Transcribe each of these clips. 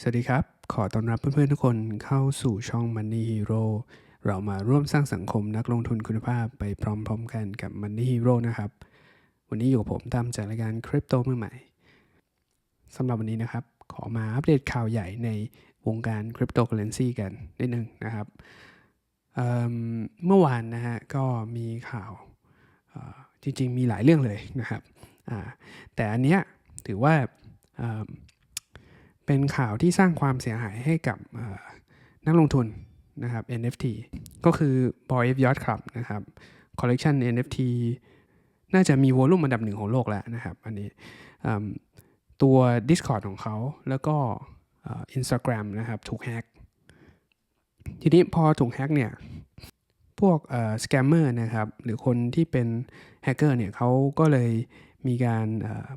สวัสดีครับ ขอต้อนรับเพื่อนๆทุกคนเข้าสู่ช่อง Money Hero เรามาร่วมสร้างสังคมนักลงทุนคุณภาพไปพร้อมๆกันกับ Money Hero นะครับ วันนี้อยู่กับผมตามจากรายการคริปโตมือใหม่สำหรับวันนี้นะครับ ขอมาอัปเดตข่าวใหญ่ในวงการคริปโตเคอเรนซีกันนิดนึงนะครับเมเมื่อวานนะฮะก็มีข่าวจริงๆ มีหลายเรื่องเลยนะครับแต่อันเนี้ยถือว่า เป็นข่าวที่สร้างความเสียหายให้กับนักลงทุนนะครับ NFT ก็คือ b o y F Yacht Club นะครับ Collection NFT น่าจะมีวอลุ่มอันดับหนึ่งของโลกแล้วนะครับ อันนี้ตัว Discord ของเขาแล้วก็อ่อ Instagram นะครับถูกแฮกทีนี้พอถูกแฮกเนี่ยพวกสแกมเมอร์นะครับ หรือคนที่เป็นแฮกเกอร์เนี่ยเขาก็เลยมีการ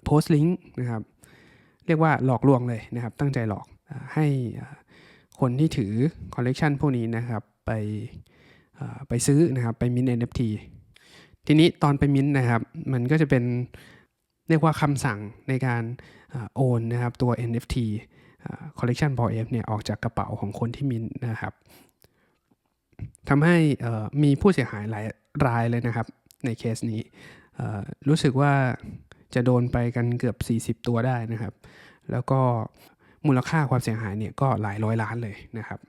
โพสต์ลิงก์นะครับ รียกว่าหลอกลวงเลยนะครับ ตั้งใจหลอกให้คนที่ถือคอลเลกชันพวกนี้นะครับไปไปซื้อนะครับไปมิน NFT ทีนี้ตอนไปมินนะครับ มันก็จะเป็นเรียกว่าคำสั่งในการโอนนะครับตัว NFT คอลเลกชันพอเอฟเนี่ยออกจากกระเป๋าของคนที่มินนะครับทำให้มีผู้เสียหายหลายรายเลยนะครับในเคสนี้รู้สึกว่า จะโดนไปกันเกือบ 40 ตัวได้นะครับ แล้วก็มูลค่าความเสียหายเนี่ยก็หลายร้อยล้านเลยนะครับ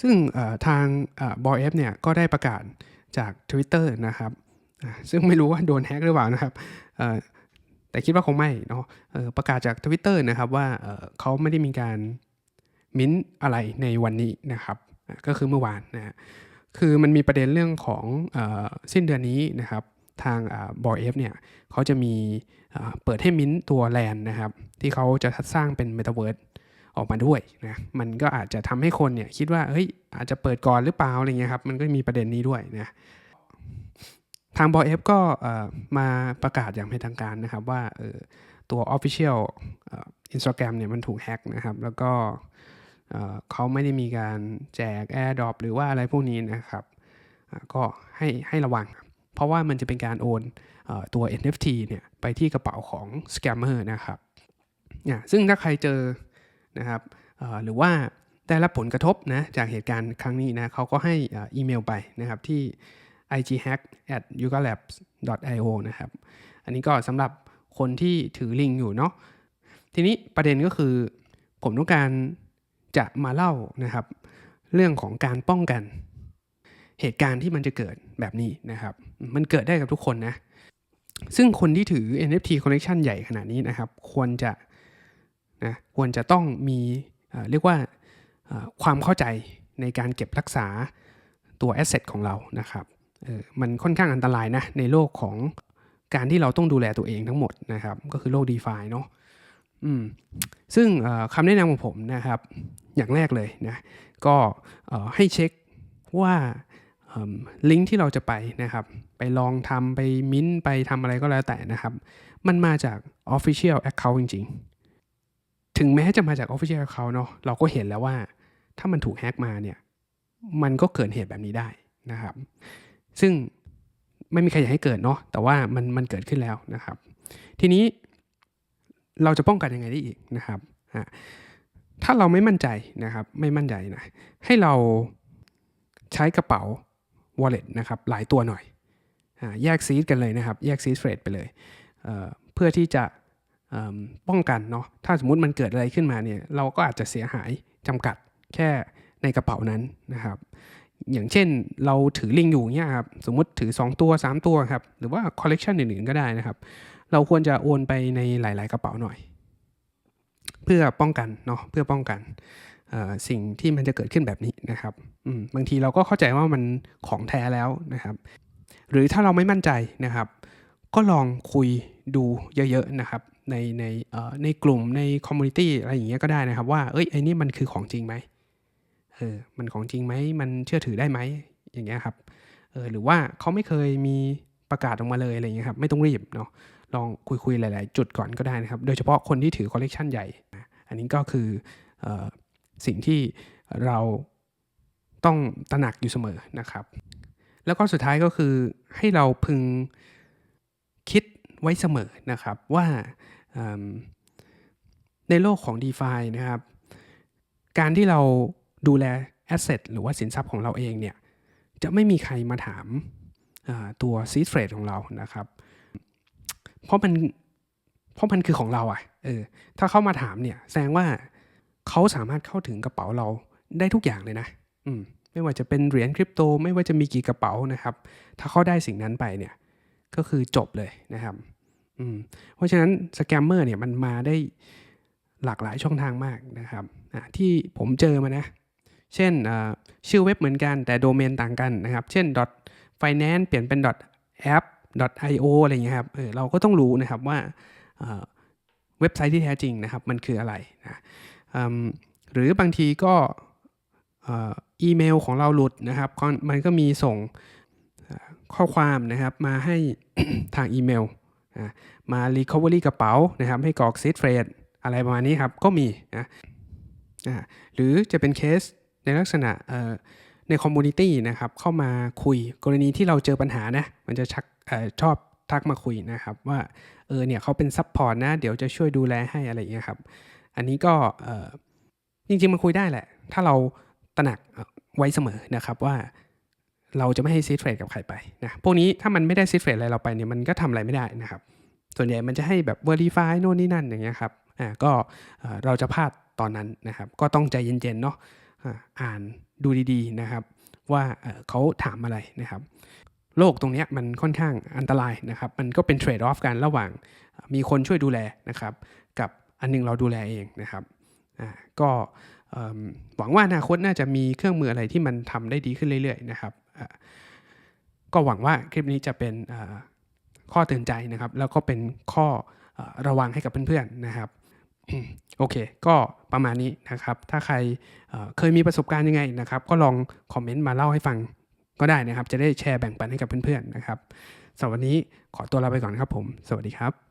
ซึ่งทางบอยเอฟเนี่ยก็ได้ประกาศจาก Twitter นะครับ ซึ่งไม่รู้ว่าโดนแฮกหรือเปล่านะครับ แต่คิดว่าคงไม่เนาะประกาศจาก Twitter นะครับว่าเขาไม่ได้มีการมิ้นอะไรในวันนี้นะครับ ก็คือเมื่อวานนะฮะคือมันมีประเด็นเรื่องของอสิ้นเดือนนี้นะครับ ทางบอยเอฟเนี่ยเขาจะมีเปิดให้มิ้นท์ตัวแลนนะครับ ที่เขาจะสร้างเป็น m e t a เวิร์สออกมาด้วยนะมันก็อาจจะทำให้คนเนี่ยคิดว่าเฮ้ยอาจจะเปิดก่อนหรือเปล่าอะไรเงี้ยครับมันก็มีประเด็นนี้ด้วยนะทางบอยเอฟก็มาประกาศอย่างเป็นทางการนะครับว่าตัว Official อินสตาแกรมเนี่ยมันถูกแฮ็กนะครับ แล้วก็เขาไม่ได้มีการแจก AirDrop หรือว่าอะไรพวกนี้นะครับ ก็ให้ให้ระวัง เพราะว่ามันจะเป็นการโอนตัว NFT เนี่ยไปที่กระเป๋าของ scammer นะครับอะซึ่งถ้าใครเจอนะครับหรือว่าได้รับผลกระทบนะจากเหตุการณ์ครั้งนี้นะเขาก็ให้อีเมลไปนะครับที่ ighack at yugalabs io นะครับอันนี้ก็สำหรับคนที่ถือลิงก์อยู่เนาะทีนี้ประเด็นก็คือ ผมต้องการจะมาเล่านะครับ เรื่องของการป้องกัน เหตุการณ์ที่มันจะเกิดแบบนี้นะครับ มันเกิดได้กับทุกคนนะ ซึ่งคนที่ถือ NFT collection ใหญ่ขนาดนี้นะครับ ควรจะนะควรจะต้องมีเรียกว่าความเข้าใจในการเก็บรักษาตัว asset ของเรานะครับมันค่อนข้างอันตรายนะในโลกของการที่เราต้องดูแลตัวเองทั้งหมดนะครับ ก็คือโลก DeFi เนาะซึ่งคำแนะนำของผมนะครับ อย่างแรกเลยนะ ก็ให้เช็คว่า ลิงก์ที่เราจะไปนะครับ ไปลองทำไปมิ้นท์ไปทำอะไรก็แล้วแต่นะครับ มันมาจาก Official Account จริง ๆ ถึงแม้จะมาจาก Official Account เนาะเราก็เห็นแล้วว่า ถ้ามันถูกแฮกมาเนี่ย มันก็เกิดเหตุแบบนี้ได้นะครับ ซึ่งไม่มีใครอยากให้เกิดเนาะแต่ว่ามันมันเกิดขึ้นแล้วนะครับ ทีนี้เราจะป้องกันยังไงได้อีกนะครับถ้าเราไม่มั่นใจนะครับ ไม่มั่นใจนะให้เราใช้กระเป๋า wallet นะครับหลายตัวหน่อยอแยกซีดกันเลยนะครับ แยกซีดเฟรดไปเลยเเพื่อที่จะป้องกันเนาะถ้าสมมุติมันเกิดอะไรขึ้นมาเนี่ยเราก็อาจจะเสียหายจำกัดแค่ในกระเป๋านั้นนะครับ อย่างเช่นเราถือลิงอยู่เนี่ยครับสมมติถือ 2 ตัว 3 ตัวครับหรือว่าคอลเลกชันอื่นๆก็ได้นะครับ เราควรจะโอนไปในหลาย ๆ กระเป๋าหน่อย เพื่อป้องกันเนาะเพื่อป้องกัน สิ่งที่มันจะเกิดขึ้นแบบนี้นะครับบางทีเราก็เข้าใจว่ามันของแท้แล้วนะครับ หรือถ้าเราไม่มั่นใจนะครับ ก็ลองคุยดูเยอะๆนะครับ ในในในกลุ่มในคอมมูนิตี้อะไรอย่างเงี้ยก็ได้นะครับ ว่าเอ้ยไอ้นี่มันคือของจริงไหมเออมันของจริงไหมมันเชื่อถือได้ไหมอย่างเงี้ยครับเออหรือว่าเขาไม่เคยมีประกาศออกมาเลยอะไรอย่างเงี้ยครับไม่ต้องรีบเนาะลองคุยๆหลาย ๆ จุดก่อนก็ได้นะครับ โดยเฉพาะคนที่ถือคอลเลกชันใหญ่ อันนี้ก็คืออ สิ่งที่เราต้องตระหนักอยู่เสมอนะครับ แล้วก็สุดท้ายก็คือให้เราพึงคิดไว้เสมอนะครับว่าในโลกของ d e f i นะครับ การที่เราดูแล asset หรือว่าสินทรัพย์ของเราเองเนี่ย จะไม่มีใครมาถามตัว seed phrase ของเรานะครับ เพราะมันเพราะมันคือของเราอะ่ะเออถ้าเข้ามาถามเนี่ยแสดงว่า เขาสามารถเข้าถึงกระเป๋าเราได้ทุกอย่างเลยนะ อืม ไม่ว่าจะเป็นเหรียญคริปโต ไม่ว่าจะมีกี่กระเป๋านะครับ ถ้าเขาได้สิ่งนั้นไปเนี่ย ก็คือจบเลยนะครับ อืม เพราะฉะนั้นสแกมเมอร์เนี่ยมันมาได้หลากหลายช่องทางมากนะครับ ที่ผมเจอมานะ เช่นชื่อเว็บเหมือนกันแต่โดเมนต่างกันนะครับ เช่น .finance เปลี่ยนเป็น .app .io อะไรอย่างเงี้ยครับเออเราก็ต้องรู้นะครับว่าเว็บไซต์ที่แท้จริงนะครับ มันคืออะไรนะ หรือบางทีก็อีเมลของเราหลุดนะครับมันก็มีส่งข้อความนะครับมาให้ทางอีเมลมา recovery กระเป๋านะครับให้กรอก seed phrase อะไรประมาณนี้ครับก็มีนะหรือจะเป็นเคสในลักษณะในคอมมูนิตี้นะครับเข้ามาคุยกรณีที่เราเจอปัญหานะมันจะชักออชอบทักมาคุยนะครับว่าเออเนี่ยเขาเป็นซัพพอร์ตนะ เดี๋ยวจะช่วยดูแลให้อะไรอย่างเงี้ยครับ อันนี้ก็จริงๆมันคุยได้แหละ ถ้าเราตระหนักไว้เสมอนะครับว่าเราจะไม่ให้ซีดเฟรดกับใครไปนะพวกนี้ถ้ามันไม่ได้ซีดเฟรดอะไรเราไปเนี่ยมันก็ทำอะไรไม่ได้นะครับ ส่วนใหญ่มันจะให้แบบ verify โน่นนี่นั่นอย่างเงี้ยครับอ่าก็เราจะพลาดตอนนั้นนะครับ ก็ต้องใจเย็นๆเนาะอ่านดูดีๆนะครับ ว่าเขาถามอะไรนะครับ โลกตรงนี้มันค่อนข้างอันตรายนะครับ มันก็เป็นเทรดออฟกันระหว่างมีคนช่วยดูแลนะครับ อันหนึงเราดูแลเองนะครับอ่าก็หวังว่าอนาคตน่าจะมีเครื่องมืออะไรที่มันทำได้ดีขึ้นเรื่อยๆนะครับอ่าก็หวังว่าคลิปนี้จะเป็นข้อเตือนใจนะครับ แล้วก็เป็นข้ออระวังให้กับเพื่อนๆนะครับโอเค ก็ประมาณนี้นะครับ ถ้าใครเอ่อเคยมีประสบการณ์ยังไงนะครับ ก็ลองคอมเมนต์มาเล่าให้ฟังก็ได้นะครับ จะได้แชร์แบ่งปันให้กับเพื่อนๆนะครับสำหรับวันนี้ขอตัวลาไปก่อนครับผม สวัสดีครับ